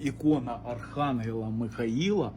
ікона Архангела Михаїла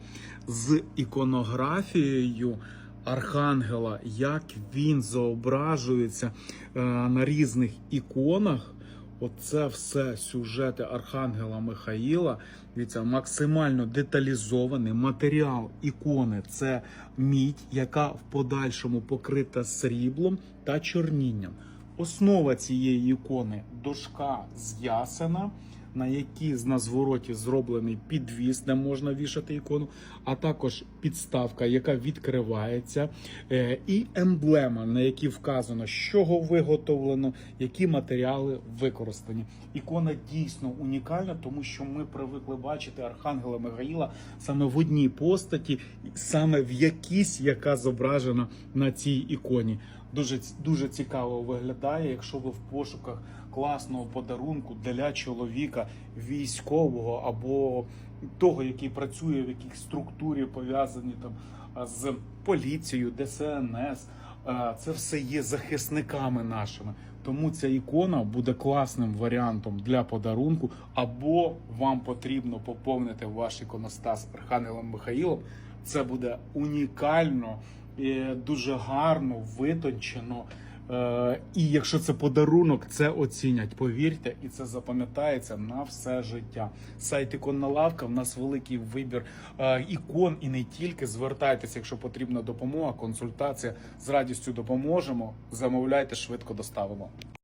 з іконографією Архангела, як він зображується е, на різних іконах. Оце все сюжети Архангела Михаїла. Дивіться, максимально деталізований матеріал ікони це мідь, яка в подальшому покрита сріблом та чорнінням. Основа цієї ікони дошка з ясена, на якій на звороті зроблений підвіс, де можна вішати ікону, а також підставка, яка відкривається, е, і емблема, на якій вказано, з чого виготовлено, які матеріали використані. Ікона дійсно унікальна, тому що ми привикли бачити Архангела Михаїла саме в одній постаті, саме в якійсь, яка зображена на цій іконі. Дуже дуже цікаво виглядає, якщо ви в пошуках класного подарунку для чоловіка військового або того, який працює в якійсь структурі, пов'язані там з поліцією, ДСНС. Це все є захисниками нашими. Тому ця ікона буде класним варіантом для подарунку, або вам потрібно поповнити ваш іконостас Архангелом Михаїлом. Це буде унікально, дуже гарно, витончено. Е, І якщо це подарунок, це оцінять. Повірте, і це запам'ятається на все життя. Сайт іконна лавка. В нас великий вибір е, ікон і не тільки. Звертайтеся, якщо потрібна допомога, консультація з радістю допоможемо. Замовляйте, швидко доставимо.